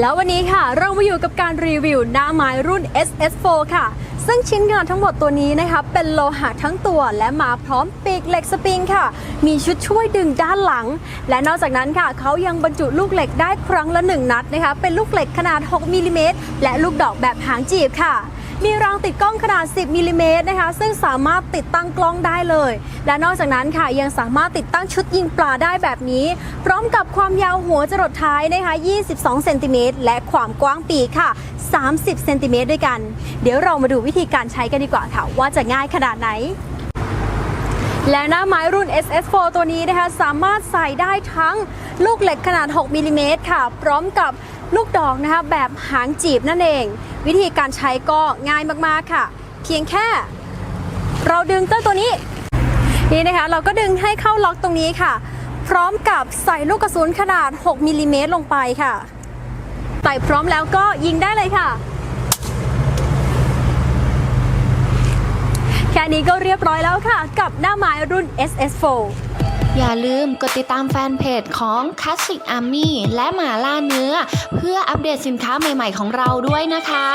แล้ววันนี้ค่ะ เรามาอยู่กับการรีวิวหน้าไม้รุ่น SS4 ค่ะ ซึ่งชิ้นงานทั้งหมดตัวนี้นะคะ เป็นโลหะทั้งตัวและมาพร้อมปีกเหล็กสปริงค่ะ มีชุดช่วยดึงด้านหลัง และนอกจากนั้นค่ะ เขายังบรรจุลูกเหล็กได้ครั้งละ 1 นัดนะคะ เป็นลูกเหล็กขนาด 6มิลลิเมตรและลูกดอกแบบหางจีบค่ะ มีรางติดกล้องขนาด 10มิลลิเมตรนะคะ ซึ่งสามารถติดตั้งกล้องได้เลย และนอกจากนั้นค่ะยังสามารถติดตั้งชุดยิงปลาได้แบบนี้ พร้อมกับความยาวหัวจรดท้ายนะคะ 22 เซนติเมตรและความกว้างปีกค่ะ 30 เซนติเมตรด้วยกัน เดี๋ยวเรามาดูวิธีการใช้กันดีกว่าค่ะ ว่าจะง่ายขนาดไหน และหน้าไม้รุ่น SS4 ตัวนี้นะคะสามารถใส่ได้ทั้งลูกเหล็กขนาด 6มิลลิเมตรค่ะ พร้อมกับลูกดอกนะคะแบบหางจีบนั่นเอง วิธีการใช้ก็ง่ายมากๆค่ะ เพียงแค่ เราดึงเต้นตัวนี้ นี่นะคะ เราก็ดึงให้เข้าล็อกตรงนี้ค่ะ พร้อมกับใส่ลูกกระสุนขนาด 6มิลลิเมตรลงไปค่ะใส่พร้อมแล้วก็ยิงได้เลยค่ะ ค่นี้ก็เรียบร้อยแล้วค่ะ กับหน้าไม้รุ่น SS4 อย่าลืมกดติดตามแฟนเพจของ Classic Army และหมาล่าเนื้อ เพื่ออัปเดตสินค้าใหม่ๆของเราด้วยนะคะ